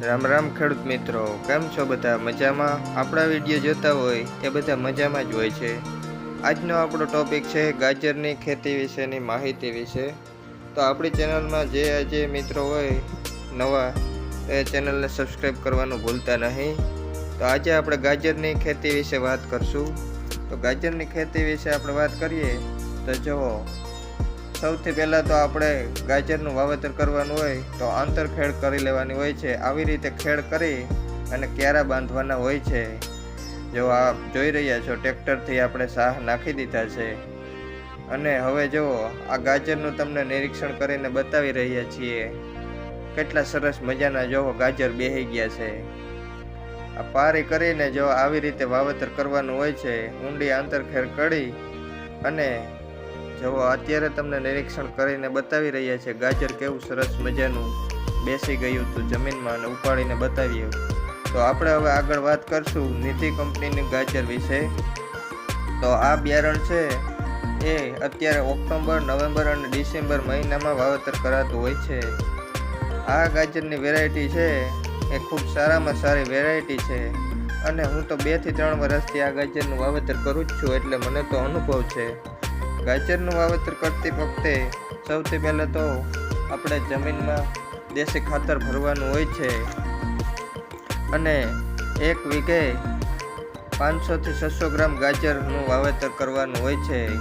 રામ રામ ખેડૂત મિત્રો, કેમ છો બધા મજામાં? આપણા વીડિયો જોતા હોય એ બધા મજામાં જ હોય છે. આજનો આપણો ટોપિક છે ગાજરની ખેતી વિશેની માહિતી વિશે. તો આપણી ચેનલમાં જે આજે મિત્રો હોય નવા, એ ચેનલને સબસ્ક્રાઈબ કરવાનું ભૂલતા નહીં. તો આજે આપણે ગાજરની ખેતી વિશે વાત કરશું. તો ગાજરની ખેતી વિશે આપણે વાત કરીએ તો જુઓ સૌથી પહેલાં તો આપણે ગાજરનું વાવેતર કરવાનું હોય તો આંતરખેડ કરી લેવાની હોય છે. આવી રીતે ખેડ કરી અને ક્યારા બાંધવાના હોય છે. જો આપ જોઈ રહ્યા છો, ટ્રેક્ટરથી આપણે સાહ નાખી દીધા છે. અને હવે જુઓ આ ગાજરનું તમને નિરીક્ષણ કરીને બતાવી રહ્યા છીએ, કેટલા સરસ મજાના જોવો ગાજર બેહી ગયા છે. આ પારી કરીને જો આવી રીતે વાવેતર કરવાનું હોય છે, ઊંડી આંતરખેર કરી અને જો અત્યારે તમને નિરીક્ષણ કરીને બતાવી રહ્યા છે, ગાજર કેવું સરસ મજાનું બેસી ગયું હતું જમીનમાં અને ઉપાડીને બતાવીએ. તો આપણે હવે આગળ વાત કરશું નીતિ કંપનીની ગાજર વિશે. તો આ બિયારણ છે, એ અત્યારે ઓક્ટોબર, નવેમ્બર અને ડિસેમ્બર મહિનામાં વાવેતર કરાતું હોય છે. આ ગાજરની વેરાયટી છે, એ ખૂબ સારામાં સારી વેરાયટી છે. અને હું તો બેથી ત્રણ વર્ષથી આ ગાજરનું વાવેતર કરું જ છું, એટલે મને તો અનુભવ છે. ગાજરનું વાવેતર કરતી વખતે સૌથી પહેલાં તો આપણે જમીનમાં દેશી ખાતર ભરવાનું હોય છે. અને એક વીઘે પાંચસોથી છસો ગ્રામ ગાજરનું વાવેતર કરવાનું હોય છે.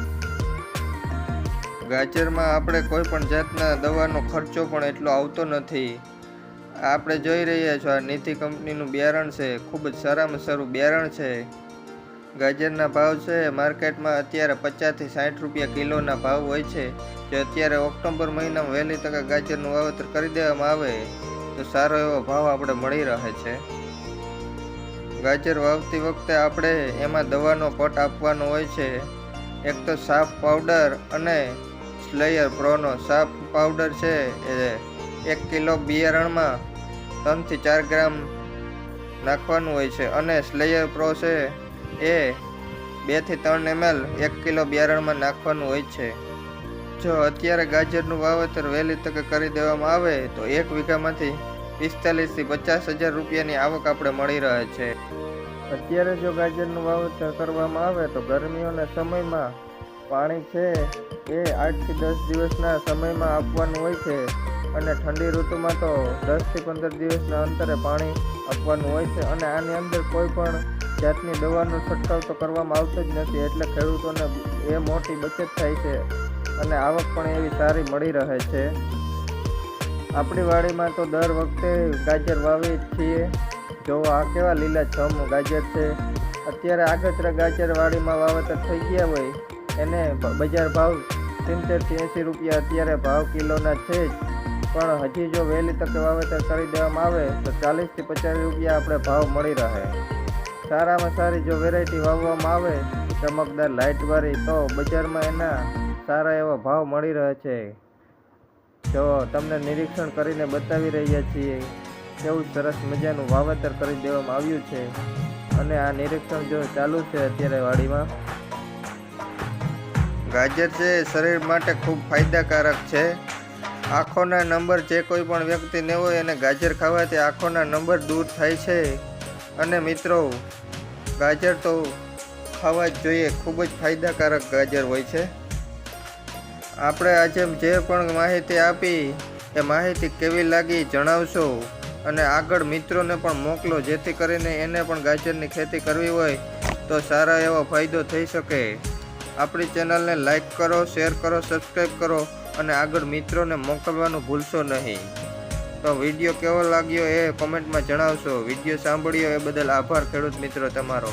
ગાજરમાં આપણે કોઈ પણ જાતના દવાનો ખર્ચો પણ એટલો આવતો નથી. આપણે જોઈ રહ્યા છો આ નીતિ કંપનીનું બિયારણ છે. ખૂબ જ સારામાં સારું બિયારણ છે. ગાજરના ભાવ છે. માર્કેટમાં અત્યારે પચાસથી સાઠ રૂપિયા કિલોના ભાવ હોય છે. જે અત્યારે ઓક્ટોબર મહિનામાં વહેલી તકે ગાજરનું વાવેતર કરી દેવામાં આવે, તો સારો એવો ભાવ આપણે મળી રહે છે. ગાજર વાવતી વખતે આપણે એમાં દવાનો પટ આપવાનો હોય છે. એક તો સાફ પાવડર અને સ્લેયર પ્રોનો સાફ પાવડર છે. એ એક કિલો બિયારણમાં ત્રણથી ચાર ગ્રામ નાખવાનું હોય છે. અને સ્લેયર પ્રો છે એ બેથી ત્રણ એમએલ એક કિલો બિયારણમાં નાખવાનું હોય છે. જો અત્યારે ગાજરનું વાવેતર વહેલી તકે કરી દેવામાં આવે, તો એક વીઘામાંથી પિસ્તાલીસથી પચાસ હજાર રૂપિયાની આવક આપણે મળી રહે છે. અત્યારે જો ગાજરનું વાવેતર કરવામાં આવે, તો ગરમીઓના સમયમાં પાણી છે એ આઠથી દસ દિવસના સમયમાં આપવાનું હોય છે અને ઠંડી ઋતુમાં તો દસથી પંદર દિવસના અંતરે પાણી આપવાનું હોય છે અને આની અંદર કોઈ પણ જાતની દવાનો છંટકાવ તો કરવામાં આવતો જ નથી, એટલે ખેડૂતોને એ મોટી બચત થાય છે અને આવક પણ એવી સારી મળી રહે છે. આપણી વાડીમાં તો દર વખતે ગાજર વાવીએ છીએ. જો આ કેવા લીલા છમ ગાજર છે. અત્યારે આગતરા ગાજર વાડીમાં વાવેતર થઈ ગયા હોય, એને બજાર ભાવ સિત્તેરથી એંસી રૂપિયા અત્યારે ભાવ કિલોના છે જ. પણ હજી જો વહેલી તકે વાવેતર કરી દેવામાં આવે, તો ચાલીસથી પચાસ રૂપિયા આપણે ભાવ મળી રહે. સારામાં સારી જો વેરાયટી વાવવામાં આવે, ચમકદાર લાઇટવાળી તો બજારમાં એના સારા એવા ભાવ મળી રહે છે. જો તમને નિરીક્ષણ કરીને બતાવી રહ્યા છીએ, કેવું સરસ મજાનું વાવેતર કરી દેવામાં આવ્યું છે. અને આ નિરીક્ષણ જો ચાલુ છે અત્યારે વાડીમાં, ગાજર છે, શરીર માટે ખૂબ ફાયદાકારક છે. આંખોના નંબર જે કોઈ પણ વ્યક્તિને હોય એને ગાજર ખાવાથી આંખોના નંબર દૂર થાય છે. અને મિત્રો, ગાજર તો ખાવા જ જોઈએ. ખૂબ જ ફાયદાકારક ગાજર હોય છે. આપણે આજે જે પણ માહિતી આપી, એ માહિતી કેવી લાગી જણાવશો. અને આગળ મિત્રોને પણ મોકલો, જેથી કરીને એને પણ ગાજરની ખેતી કરવી હોય, તો સારા એવો ફાયદો થઈ શકે. આપણી ચેનલને લાઈક કરો, શેર કરો, સબસ્ક્રાઈબ કરો, અને આગળ મિત્રોને મોકલવાનું ભૂલશો નહીં. તો વીડિયો કેવો લાગ્યો એ કોમેન્ટમાં જણાવશો. વીડિયો સાંભળ્યો એ બદલ આભાર ખેડૂત મિત્રો તમારો.